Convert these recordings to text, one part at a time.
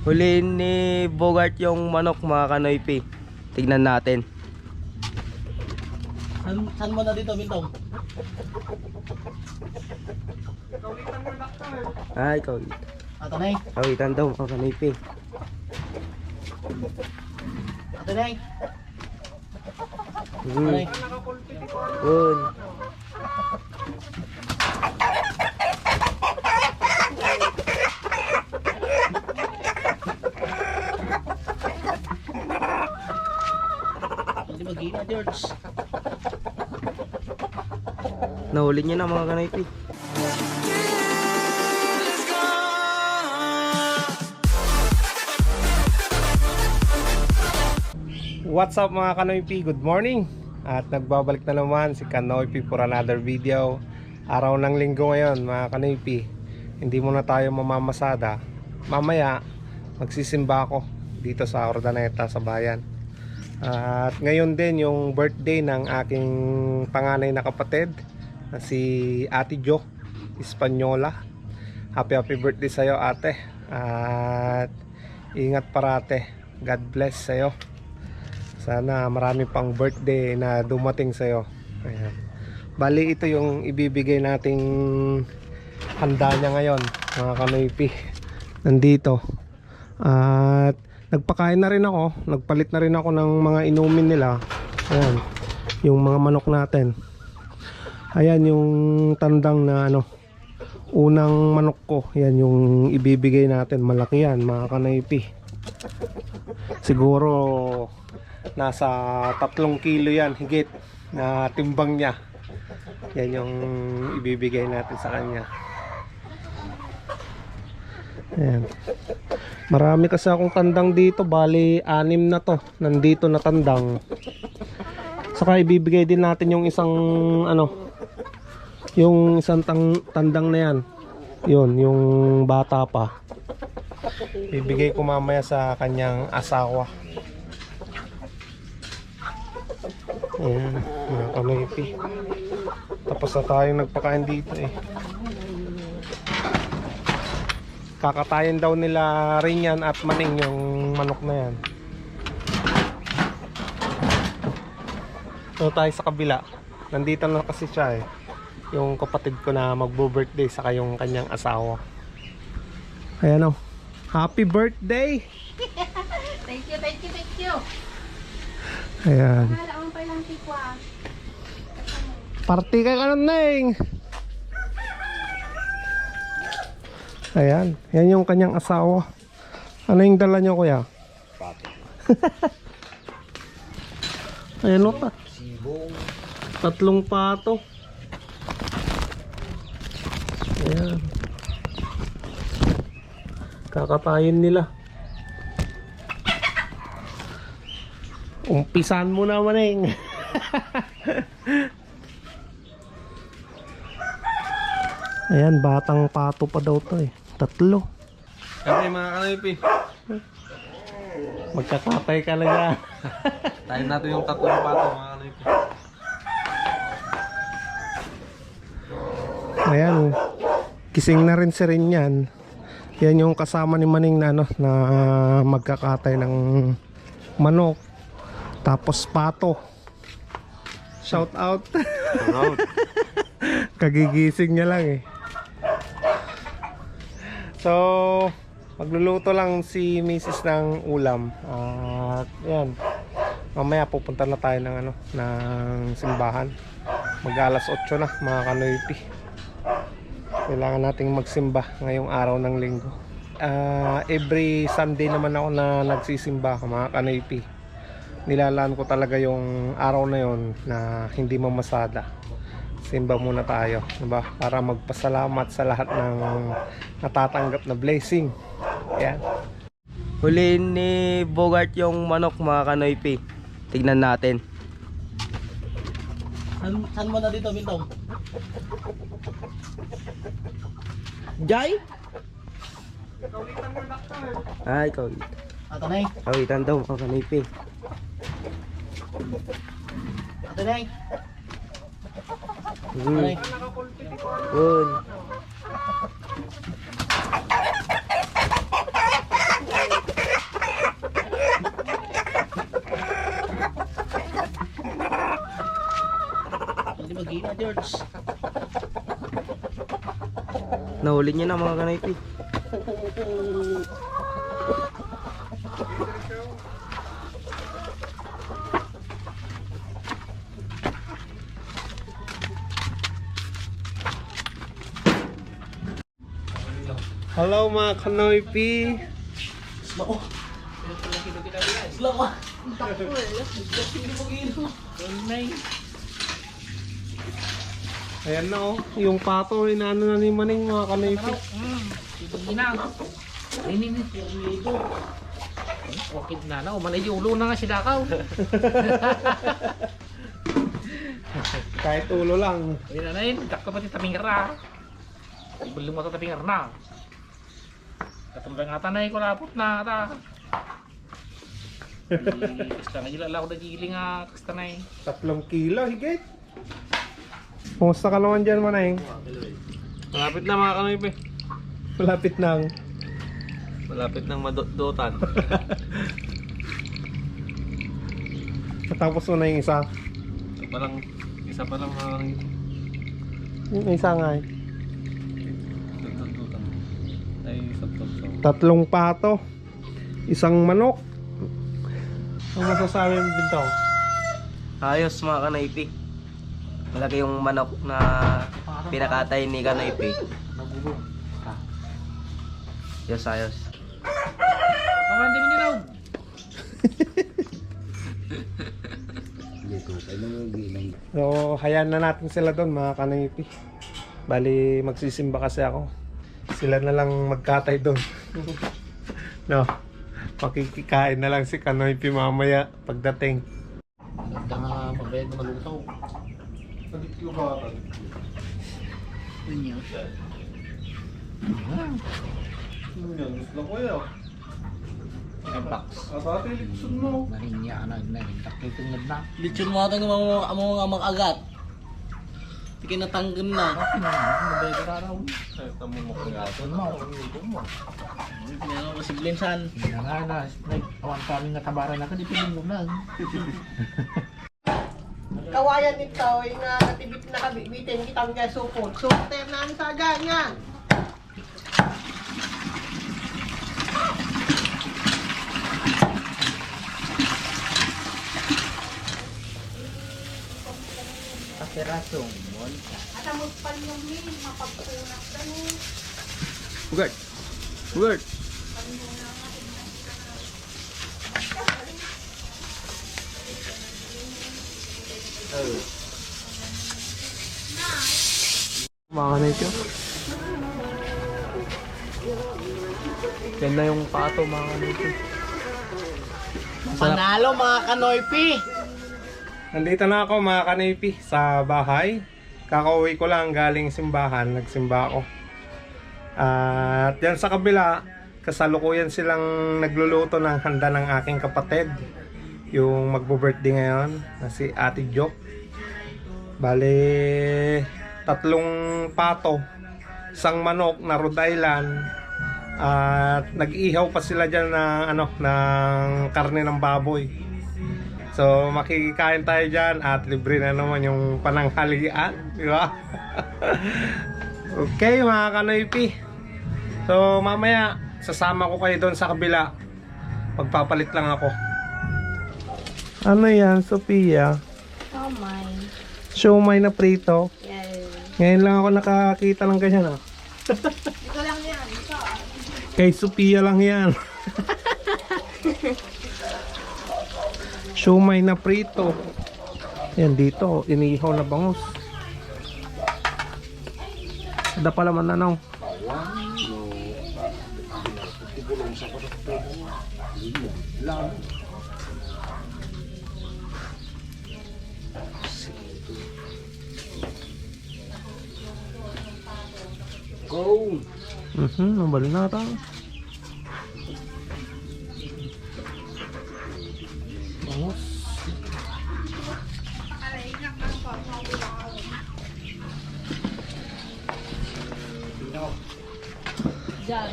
Huli ni Bogart yung manok mga kanoypi. Tignan natin. San, san mo na dito, Bintong? Ay, ikaw. Ato na Kawitan daw mga kanoypi. Ato na Hmm. Yun. Hindi mag-ina, George. Nahuli niya na mga kanoypi. What's up mga Kanoypi? Good morning! At nagbabalik na naman si Kanoypi for another video Araw ng linggo ngayon mga Kanoypi Hindi muna tayo mamamasada Mamaya magsisimba ako dito sa Ordaneta sa bayan At ngayon din yung birthday ng aking panganay na kapatid na si Ate Jo Espanyola Happy happy birthday sa'yo ate At ingat parate God bless sa'yo sana marami pang birthday na dumating sa'yo. Ayan. Bali, ito yung ibibigay nating handa niya ngayon, mga kanoypi. Nandito. At nagpakain na rin ako. Nagpalit na rin ako ng mga inumin nila. Ayan. Yung mga manok natin. Ayan yung tandang na ano. Unang manok ko. Yan yung ibibigay natin. Malaki yan, mga kanoypi. Siguro nasa tatlong kilo yan higit na timbang niya yan yung ibibigay natin sa kanya Ayan. marami kasi akong tandang dito bali anim na to nandito na tandang saka ibibigay din natin yung isang ano yung isang tang, tandang na yan yun yung bata pa bibigay ko mamaya sa kanyang asawa Ayan, mga kanoypi. Tapos na tayo nagpakain dito eh. Kakatayin daw nila rin yan at maning yung manok na yan. So tayo sa kabila. Nandito na kasi siya eh. Yung kapatid ko na magbo-birthday saka yung kanyang asawa. Ayan o. Happy birthday! Thank you, thank you, thank you. Ayan. Party ka kanon neng. Ayan, yan yung kanyang asawa. Ano yung dala niyo kuya? Ayan o ta. Tatlong pato. Ayan. Kakatayin nila. Umpisan mo naman eh. Ayan, batang pato pa daw to eh. Tatlo. Kami mga kanoypi. Magkakatay ka na dyan. Tayo natin yung tatlong pato mga kanoypi. Ayan, kising na rin si rin yan. Yan yung kasama ni Maning na, ano, na magkakatay ng manok. Tapos pato. Shout out. Kagigising niya lang eh. So, magluluto lang si Mrs. ng ulam. At yan. Mamaya pupunta na tayo ng ano, ng simbahan. Mag alas 8 na mga kanoypi. Kailangan nating magsimba ngayong araw ng linggo. Ah, every Sunday naman ako na nagsisimba mga kanoypi. Nilalaan ko talaga yung araw na yon na hindi mamasada simba muna tayo diba? para magpasalamat sa lahat ng natatanggap na blessing yan Huli ni Bogart yung manok mga kanoypi. Tignan natin. San, san mo na dito, Bintong? Jai? Ay, ikaw. Ato na Kawitan daw mga kanoypi. Ato Hmm. Good. Magina, George. Nahuli niya na mga kanaypi. Mga kanoypi. Slow. Ayan na oh, yung pato, inaano na ni Maning mga kanoypi. Okay na na, umanay yung ulo na nga si Dakaw. Kahit ulo lang. Ayun na na yun, pati ito tabingar na. Katambang nga tanay ko lapot na ata. Kasta na ilala ko na giling nga, kasta na eh. Tatlong kilo, higit. Kumusta ka naman dyan, Maneng? Malapit na mga kanoypi. Malapit nang. Malapit nang madot-dotan. Matapos mo na yung isa. Parang isa pa lang mga Yung isa nga eh. Tatlong pato. Isang manok. Ang masasabi mo bintang? Ayos mga kanoypi. Malaki yung manok na pinakatay ni kanoypi. Ayos, ayos. Paman, di mo nilaw. So, hayaan na natin sila doon mga kanipi. Bali, magsisimba kasi ako. Sila na lang magkatay doon. no. Makikikain na lang si Kanoypi mamaya pagdating. Ganda nga, mabayad na malutaw. Ilang box. Narinya na, narinya. Kitungad na. Lechon mo ito ng mga mga mga agat. Hindi ka natanggan na. Meron ko si Blinsan. Na na. Awan kami nga tabaran na ka, di kawayan nito ay nga natibit na kabibitin kitang kaya supot. Supter na ang saga niya. Kapirasong, mon. At ang magpalong min, mapagpunak ka mo. Bugart! Bugart! Mga kanipi. Yan na yung pato mga kanoypi. Panalo mga kanoypi. Nandito na ako mga kanipi sa bahay. Kakauwi ko lang galing simbahan. Nagsimba ako. At yan sa kabila, kasalukuyan silang nagluluto ng handa ng aking kapatid. Yung magbo-birthday ngayon na si Ate Joke. Bale, tatlong pato, isang manok na Rhode Island, at nag-ihaw pa sila dyan ng, ano, ng karne ng baboy. So, makikikain tayo dyan at libre na naman yung pananghalian. Di ba? okay, mga kanoypi. So, mamaya, sasama ko kayo doon sa kabila. Magpapalit lang ako. Ano yan, Sophia? Oh my. Siomay na prito. Yes. Ngayon lang ako nakakita ng ganyan ah. Ito lang yan. Ito. Kay Sophia lang yan. Siomay na prito. Yan dito, inihaw na bangus. Ada pala man nanong. Go! Mhm, nabali na ata.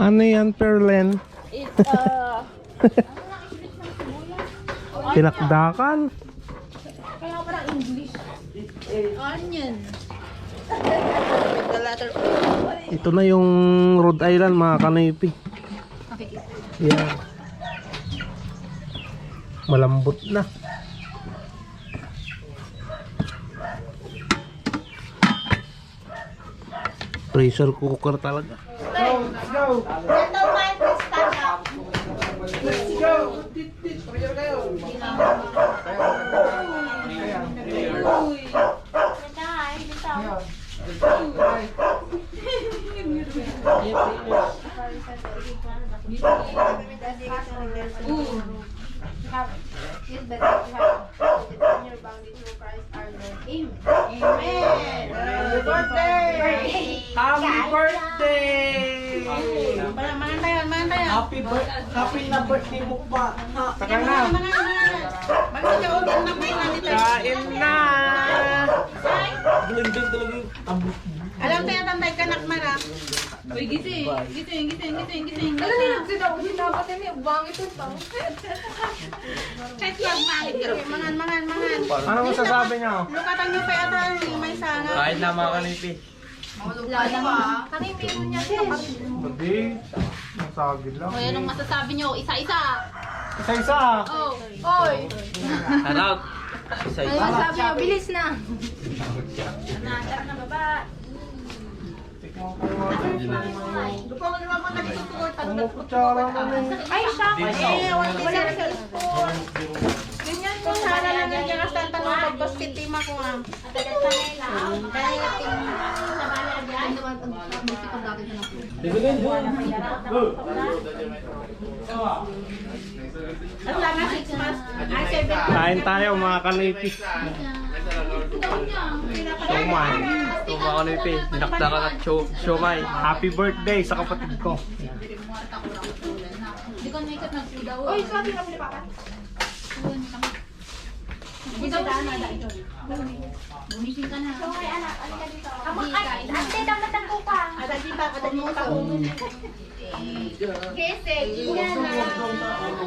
Ano yan, Perlen? It's uh... Pinakdakan? Kaya parang English. Onion. The letter O. Ito na yung Rhode Island mga kanipi. Yan. Malambot na. Pressure cooker talaga. Gentleman, please stand up. Bitaw, bitaw. Yes, but you have to put on your boundary through Christ our Lord. Amen. Amen. Happy birthday! Happy birthday! Mangan tayo, mangan tayo. Happy birthday. Happy na birthday mo pa. Ha. Saka na. Mangan, mangan. Bakit ka ulit na may nandito? Kain na! Alam tayo, tantay ka nak man ah. Uy, gising. Gising, gising, gising, gising. Ano nila sila? Dapat ini bangit ito tao. Kahit lang mangit ka. Mangan, mangan, mangan. Ano masasabi niyo? Lukatan nyo pa yata may sanga. Kahit na mga kanipi. Ano yung meron niya siya? Hindi. Masagid lang. O, anong masasabi nyo? Isa-isa. Isa-isa. Oh. Oy! Harap. Isa Ano yung sabi niyo? Bilis na! Lukatan nyo naman nagsusuot. Kutsara mo Ay, siya! Eh, wala sa. Ganyan mo sana lang yung kakas tantan mo pagkostit tima ko nga. Ang. Kain tayo mga kanipi. Siomay. Ito mga kanipi. Dinakdakan at show, siomay. Happy birthday sa kapatid ko. Hindi ko nakikip nagsudaw. Uy, sabi na mo ni Papa. Gumising ka na. Okay, anak. Alika dito. Amo, ay, ate, dapat ang kupang. Ada kita, ada kita. Gising. Ingana.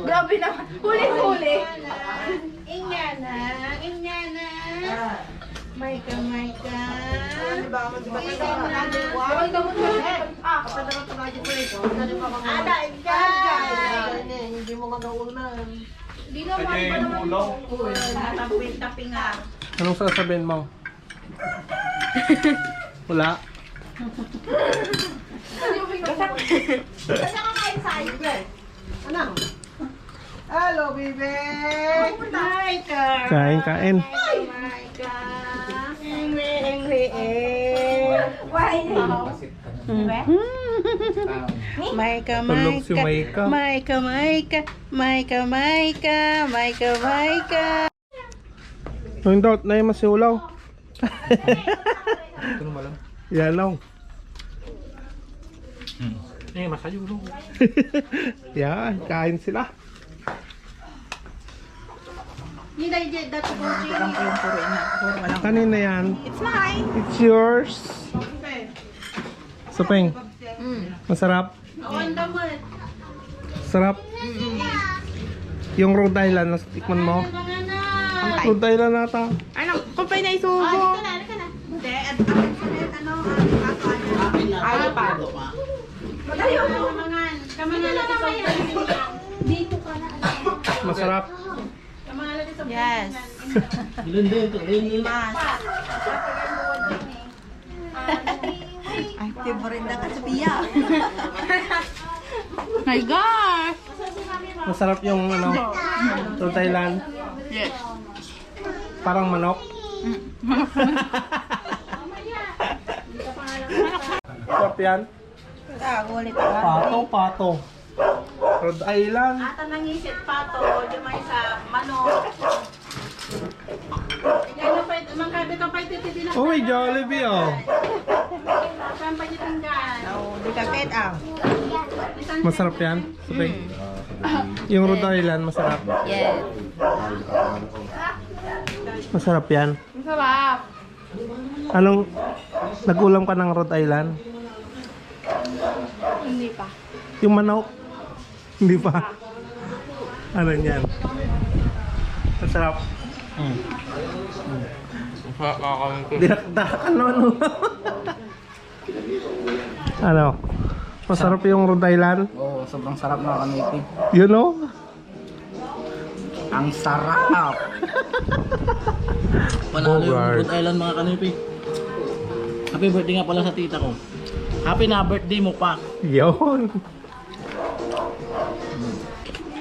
Grabe naman. Huli-huli. Ingana, ingana. Maika, maika. Huwag ka mo Ah, Ada, ingana. Hindi mo magaunan. Di naman pa naman po. Natapin-tapin nga. Anong sasabihin mo? Wala. Kasi kakain sa'yo. Ano? Hello, baby. Maika. Kain, kain. Maika. Engwe, engwe, eh. Why? Maika, Tulog si Maika. Maika, Maika. Maika, Maika. Maika, Maika. Yung dot na yung masiulaw. Yan lang. Eh, masayo ulo. Yan, kain sila. Kanina yan. It's mine. It's yours. Supeng. Masarap. The moon. Sarap. Yung Rhode Island, nastikman mo? Rhode Island nata. Ano? Pa na isubo. Ah, dito na, dito na. Hindi, at akin sa net, ano, ang aso, ano. Ay, pa. Natin sa Dito ka na. Masarap. Yes. Mas. Ay, favorite na ka sa piya. My gosh! Masarap yung ano, Rhode Island. Yes. Parang manok. Sarap yan. Ah. Pato, pato. Rhode Island. Ata nang isip pa to, di may sa manok. Ikaw na pa, mangkabi ka pa na. Oh, may Jollibee oh. Pa ititanggan? Oo, di ka pet ah. Masarap yan. Supeng. Yung Rhode Island, masarap. Yes. Masarap yan. Masarap. Anong, nag-ulam ka ng Rhode Island? Hindi pa. Yung manok? Hindi pa. Ano yan? Masarap. Dinakdakan naman mo. Ano? Masarap yung Rhode Island? Oo, sobrang sarap mga kanipi. You know? Ang sarap! Panalo yung. Rhode Island mga kanipi. Happy birthday nga pala sa tita ko. Happy na birthday mo pa. Yun.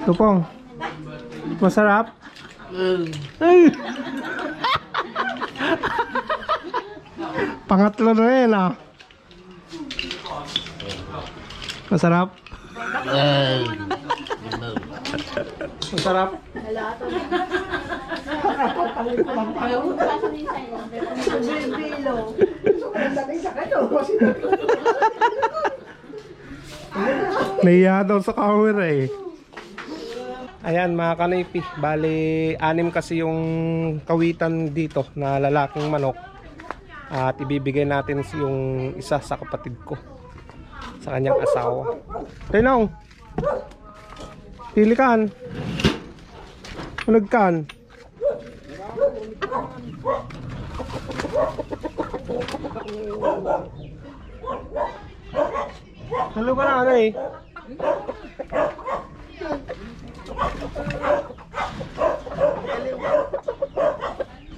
Tupong. Masarap? Ay. Pangatlo na yan ah. Masarap? Ay. Masarap? Naiya daw sa camera eh. Ayan mga kanipi, bali anim kasi yung kawitan dito na lalaking manok. At ibibigay natin yung isa sa kapatid ko. Sa kanyang asawa. Tinong! Pili kan. Ulag kan. Halo ka na ano eh.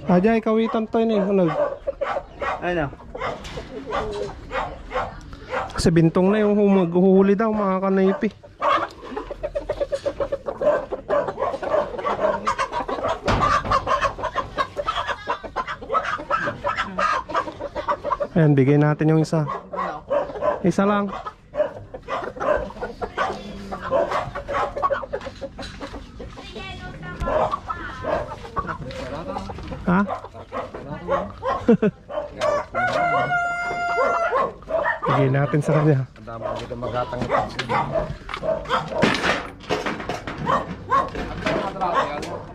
Ajay, kawitan to yun eh. Ano? Ano? Kasi bintong na yung maghuhuli daw mga kanaypi. Ayan, bigay natin yung isa. Isa lang. Ha? Bigay natin sa kanya.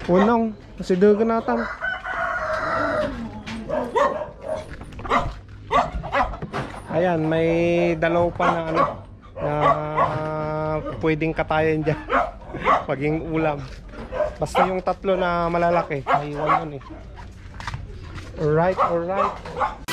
Unong, kasi dugo natin. Ayan, may dalaw pa na ano na pwedeng katayan dyan. Paging ulam. Basta yung tatlo na malalaki, may iwan yun eh. Alright, alright.